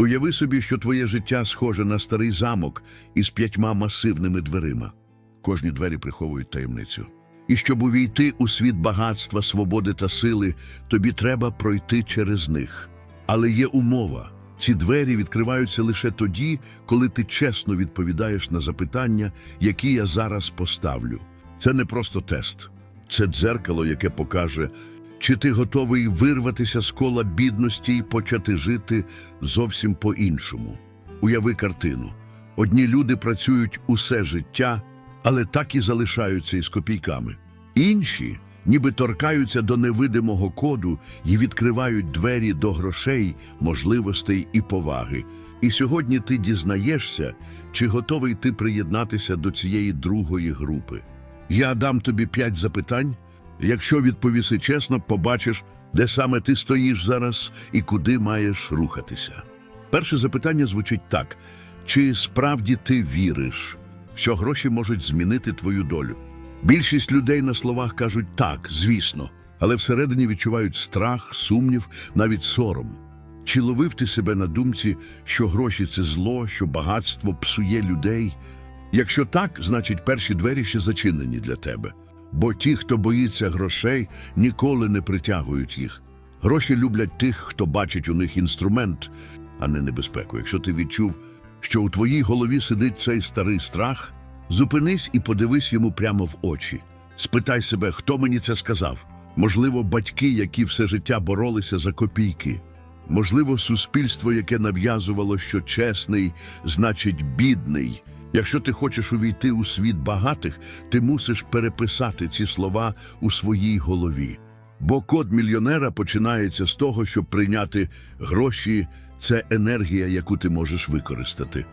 Уяви собі, що твоє життя схоже на старий замок із п'ятьма масивними дверима. Кожні двері приховують таємницю. І щоб увійти у світ багатства, свободи та сили, тобі треба пройти через них. Але є умова. Ці двері відкриваються лише тоді, коли ти чесно відповідаєш на запитання, які я зараз поставлю. Це не просто тест, це дзеркало, яке покаже, чи ти готовий вирватися з кола бідності і почати жити зовсім по-іншому. Уяви картину. Одні люди працюють усе життя, але так і залишаються із копійками. Інші ніби торкаються до невидимого коду і відкривають двері до грошей, можливостей і поваги. І сьогодні ти дізнаєшся, чи готовий ти приєднатися до цієї другої групи. Я дам тобі п'ять запитань. Якщо відповіси чесно, побачиш, де саме ти стоїш зараз і куди маєш рухатися. Перше запитання звучить так: чи справді ти віриш, що гроші можуть змінити твою долю? Більшість людей на словах кажуть так, звісно, але всередині відчувають страх, сумнів, навіть сором. Чи ловив ти себе на думці, що гроші це зло, що багатство псує людей? Якщо так, значить перші двері ще зачинені для тебе. Бо ті, хто боїться грошей, ніколи не притягують їх. Гроші люблять тих, хто бачить у них інструмент, а не небезпеку. Якщо ти відчув, що у твоїй голові сидить цей старий страх, зупинись і подивись йому прямо в очі. Спитай себе, хто мені це сказав. Можливо, батьки, які все життя боролися за копійки. Можливо, суспільство, яке нав'язувало, що чесний значить бідний. Якщо ти хочеш увійти у світ багатих, ти мусиш переписати ці слова у своїй голові. Бо код мільйонера починається з того, щоб прийняти гроші це енергія, яку ти можеш використати.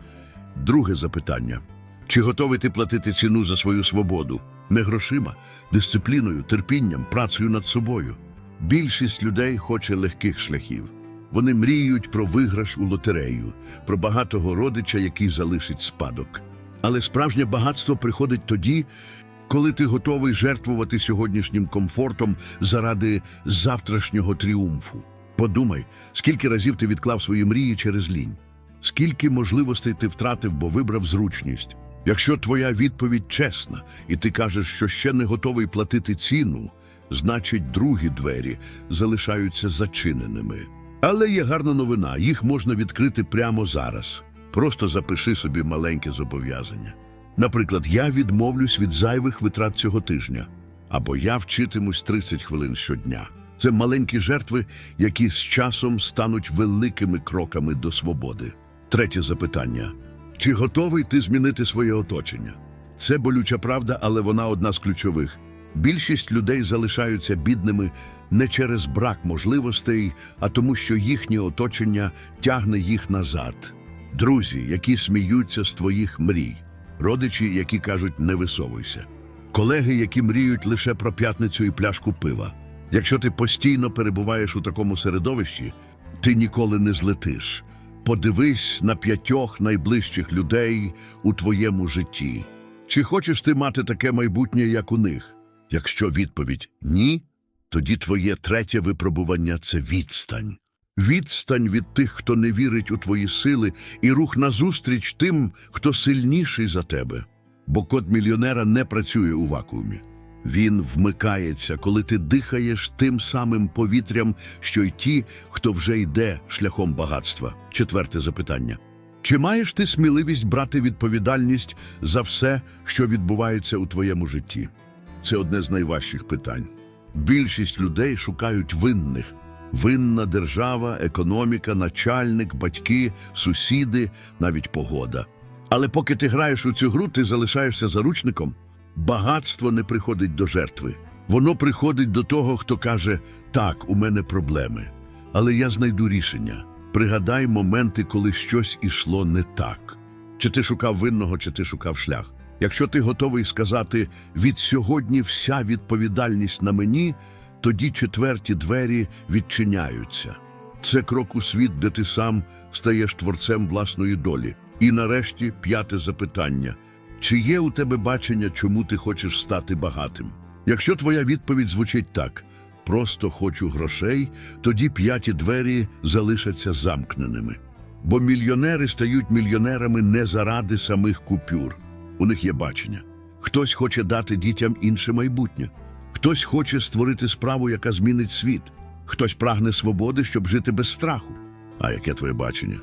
Друге запитання: чи готовий ти платити ціну за свою свободу? Не грошима, дисципліною, терпінням, працею над собою. Більшість людей хоче легких шляхів. Вони мріють про виграш у лотерею, про багатого родича, який залишить спадок. Але справжнє багатство приходить тоді, коли ти готовий жертвувати сьогоднішнім комфортом заради завтрашнього тріумфу. Подумай, скільки разів ти відклав свої мрії через лінь, скільки можливостей ти втратив, бо вибрав зручність. Якщо твоя відповідь чесна, і ти кажеш, що ще не готовий платити ціну, значить другі двері залишаються зачиненими. Але є гарна новина, їх можна відкрити прямо зараз. Просто запиши собі маленьке зобов'язання. Наприклад, я відмовлюсь від зайвих витрат цього тижня, або я вчитимусь 30 хвилин щодня. Це маленькі жертви, які з часом стануть великими кроками до свободи. Третє запитання: чи готовий ти змінити своє оточення? Це болюча правда, але вона одна з ключових. Більшість людей залишаються бідними не через брак можливостей, а тому, що їхнє оточення тягне їх назад. Друзі, які сміються з твоїх мрій, родичі, які кажуть не висовуйся, колеги, які мріють лише про п'ятницю і пляшку пива. Якщо ти постійно перебуваєш у такому середовищі, ти ніколи не злетиш. Подивись на п'ятьох найближчих людей у твоєму житті. Чи хочеш ти мати таке майбутнє, як у них? Якщо відповідь ні, тоді твоє третє випробування це відстань. Відстань від тих, хто не вірить у твої сили, і рух назустріч тим, хто сильніший за тебе. Бо код мільйонера не працює у вакуумі. Він вмикається, коли ти дихаєш тим самим повітрям, що й ті, хто вже йде шляхом багатства. Четверте запитання. Чи маєш ти сміливість брати відповідальність за все, що відбувається у твоєму житті? Це одне з найважчих питань. Більшість людей шукають винних. Винна держава, економіка, начальник, батьки, сусіди, навіть погода. Але поки ти граєш у цю гру, ти залишаєшся заручником. Багатство не приходить до жертви. Воно приходить до того, хто каже: так, у мене проблеми, але я знайду рішення. Пригадай моменти, коли щось ішло не так. Чи ти шукав винного, чи ти шукав шлях. Якщо ти готовий сказати від сьогодні вся відповідальність на мені, тоді четверті двері відчиняються. Це крок у світ, де ти сам стаєш творцем власної долі. І нарешті п'яте запитання: чи є у тебе бачення, чому ти хочеш стати багатим? Якщо твоя відповідь звучить так: просто хочу грошей, тоді п'яті двері залишаться замкненими. Бо мільйонери стають мільйонерами не заради самих купюр. У них є бачення. Хтось хоче дати дітям інше майбутнє, хтось хоче створити справу, яка змінить світ, хтось прагне свободи, щоб жити без страху. А яке твоє бачення?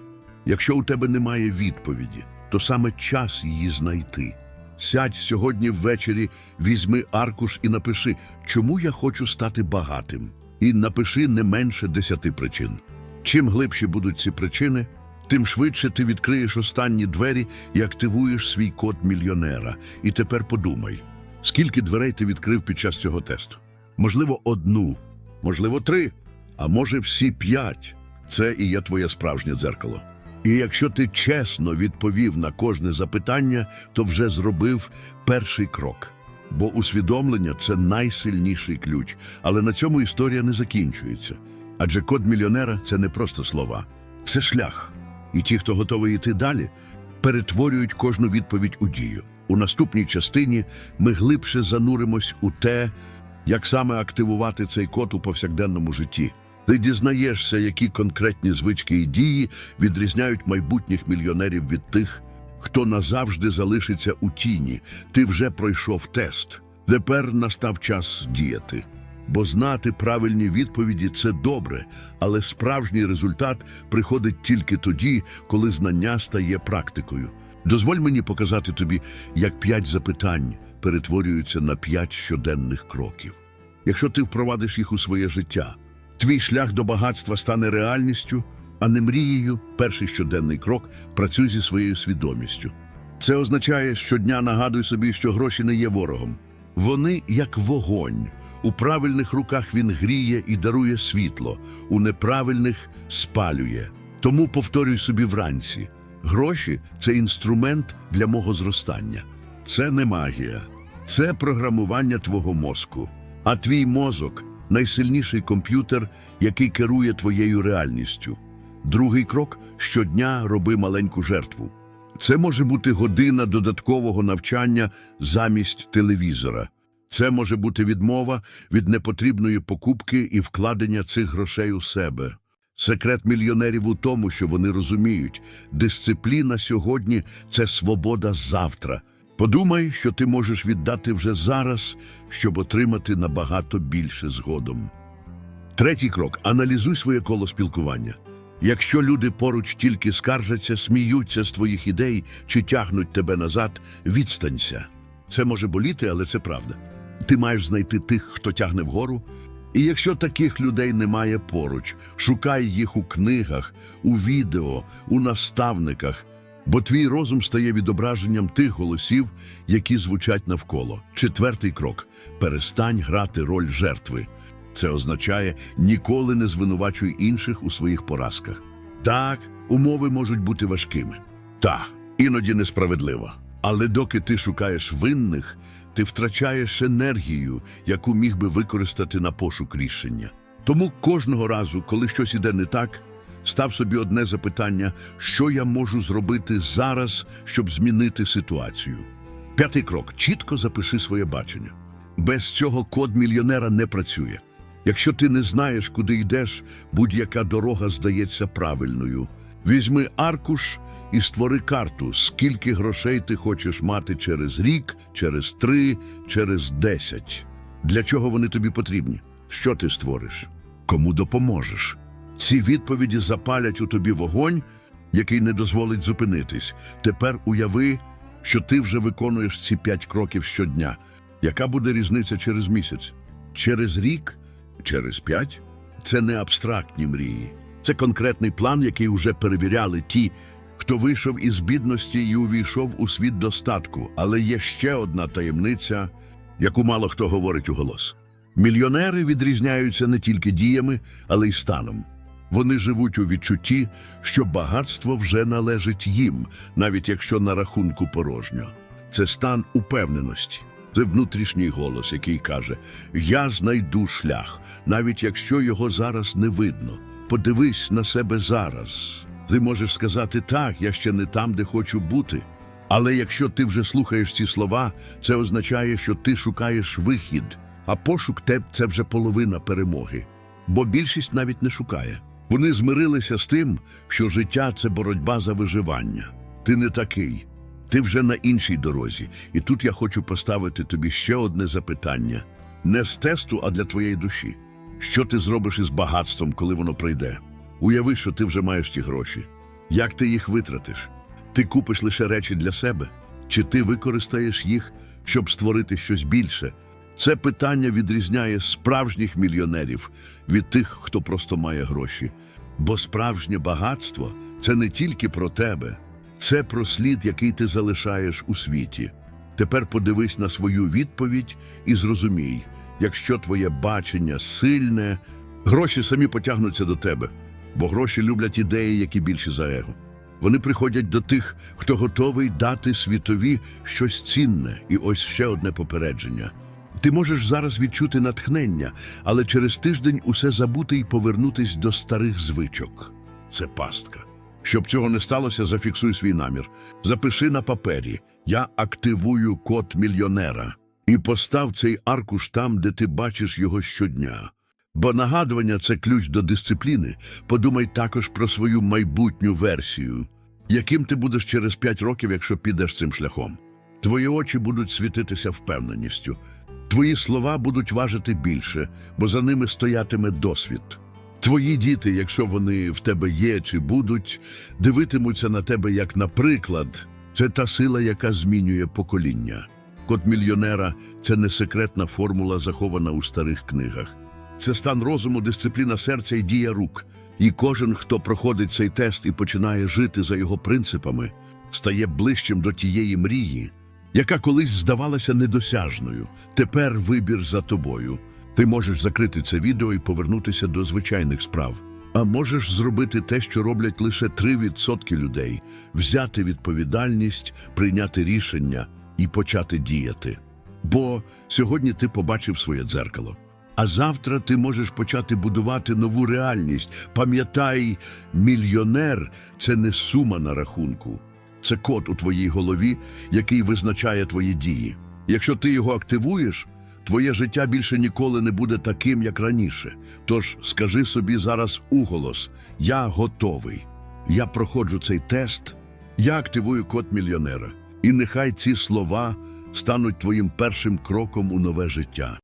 Якщо у тебе немає відповіді, то саме час її знайти. Сядь сьогодні ввечері, візьми аркуш і напиши, чому я хочу стати багатим. І напиши не менше десяти причин. Чим глибші будуть ці причини, тим швидше ти відкриєш останні двері і активуєш свій код мільйонера. І тепер подумай, скільки дверей ти відкрив під час цього тесту? Можливо, одну, можливо, три, а може всі п'ять. Це і є твоє справжнє дзеркало. І якщо ти чесно відповів на кожне запитання, то вже зробив перший крок. Бо усвідомлення це найсильніший ключ. Але на цьому історія не закінчується. Адже код мільйонера це не просто слова, це шлях. І ті, хто готовий йти далі, перетворюють кожну відповідь у дію. У наступній частині ми глибше зануримось у те, як саме активувати цей код у повсякденному житті. Ти дізнаєшся, які конкретні звички і дії відрізняють майбутніх мільйонерів від тих, хто назавжди залишиться у тіні. Ти вже пройшов тест. Тепер настав час діяти. Бо знати правильні відповіді це добре, але справжній результат приходить тільки тоді, коли знання стає практикою. Дозволь мені показати тобі, як п'ять запитань перетворюються на п'ять щоденних кроків. Якщо ти впровадиш їх у своє життя, твій шлях до багатства стане реальністю, а не мрією. Перший щоденний крок працюй зі своєю свідомістю. Це означає, щодня нагадуй собі, що гроші не є ворогом. Вони як вогонь. У правильних руках він гріє і дарує світло, у неправильних спалює. Тому повторюй собі вранці: гроші це інструмент для мого зростання. Це не магія, це програмування твого мозку. А твій мозок найсильніший комп'ютер, який керує твоєю реальністю. Другий крок щодня роби маленьку жертву. Це може бути година додаткового навчання замість телевізора. Це може бути відмова від непотрібної покупки і вкладення цих грошей у себе. Секрет мільйонерів у тому, що вони розуміють, дисципліна сьогодні це свобода завтра. Подумай, що ти можеш віддати вже зараз, щоб отримати набагато більше згодом. Третій крок аналізуй своє коло спілкування. Якщо люди поруч тільки скаржаться, сміються з твоїх ідей чи тягнуть тебе назад, відстанься. Це може боліти, але це правда. Ти маєш знайти тих, хто тягне вгору. І якщо таких людей немає поруч, шукай їх у книгах, у відео, у наставниках, бо твій розум стає відображенням тих голосів, які звучать навколо. Четвертий крок перестань грати роль жертви. Це означає ніколи не звинувачуй інших у своїх поразках. Так, умови можуть бути важкими. Та, іноді несправедливо. Але доки ти шукаєш винних, ти втрачаєш енергію, яку міг би використати на пошук рішення. Тому кожного разу, коли щось іде не так, став собі одне запитання, що я можу зробити зараз, щоб змінити ситуацію. П'ятий крок чітко запиши своє бачення. Без цього код мільйонера не працює. Якщо ти не знаєш, куди йдеш, будь-яка дорога здається правильною. Візьми аркуш і створи карту, скільки грошей ти хочеш мати через рік, через три, через десять. Для чого вони тобі потрібні? Що ти створиш? Кому допоможеш? Ці відповіді запалять у тобі вогонь, який не дозволить зупинитись. Тепер уяви, що ти вже виконуєш ці п'ять кроків щодня. Яка буде різниця через місяць? Через рік? Через п'ять? Це не абстрактні мрії. Це конкретний план, який вже перевіряли ті, хто вийшов із бідності і увійшов у світ достатку. Але є ще одна таємниця, яку мало хто говорить у голос. Мільйонери відрізняються не тільки діями, але й станом. Вони живуть у відчутті, що багатство вже належить їм, навіть якщо на рахунку порожньо. Це стан упевненості. Це внутрішній голос, який каже: Я знайду шлях, навіть якщо його зараз не видно. Подивись на себе зараз. Ти можеш сказати так, я ще не там, де хочу бути. Але якщо ти вже слухаєш ці слова, це означає, що ти шукаєш вихід, а пошук теб це вже половина перемоги. Бо більшість навіть не шукає. Вони змирилися з тим, що життя це боротьба за виживання. Ти не такий. Ти вже на іншій дорозі. І тут я хочу поставити тобі ще одне запитання: не з тесту, а для твоєї душі. Що ти зробиш із багатством, коли воно прийде? Уяви, що ти вже маєш ті гроші. Як ти їх витратиш? Ти купиш лише речі для себе, чи ти використаєш їх, щоб створити щось більше? Це питання відрізняє справжніх мільйонерів від тих, хто просто має гроші. Бо справжнє багатство це не тільки про тебе, це про слід, який ти залишаєш у світі. Тепер подивись на свою відповідь і зрозумій, якщо твоє бачення сильне, гроші самі потягнуться до тебе, бо гроші люблять ідеї, які більші за его. Вони приходять до тих, хто готовий дати світові щось цінне. І ось ще одне попередження. Ти можеш зараз відчути натхнення, але через тиждень усе забути і повернутись до старих звичок. Це пастка. Щоб цього не сталося, зафіксуй свій намір. Запиши на папері Я активую код мільйонера і постав цей аркуш там, де ти бачиш його щодня. Бо нагадування це ключ до дисципліни. Подумай також про свою майбутню версію. Яким ти будеш через п'ять років, якщо підеш цим шляхом? Твої очі будуть світитися впевненістю. Твої слова будуть важити більше, бо за ними стоятиме досвід. Твої діти, якщо вони в тебе є чи будуть, дивитимуться на тебе як на приклад. Це та сила, яка змінює покоління. Код мільйонера це не секретна формула, захована у старих книгах. Це стан розуму, дисципліна серця і дія рук. І кожен, хто проходить цей тест і починає жити за його принципами, стає ближчим до тієї мрії, яка колись здавалася недосяжною. Тепер вибір за тобою. Ти можеш закрити це відео і повернутися до звичайних справ. А можеш зробити те, що роблять лише 3% людей взяти відповідальність, прийняти рішення і почати діяти. Бо сьогодні ти побачив своє дзеркало. А завтра ти можеш почати будувати нову реальність. Пам'ятай, мільйонер це не сума на рахунку, це код у твоїй голові, який визначає твої дії. Якщо ти його активуєш, твоє життя більше ніколи не буде таким, як раніше. Тож скажи собі зараз уголос: я готовий. Я проходжу цей тест, я активую код мільйонера. І нехай ці слова стануть твоїм першим кроком у нове життя.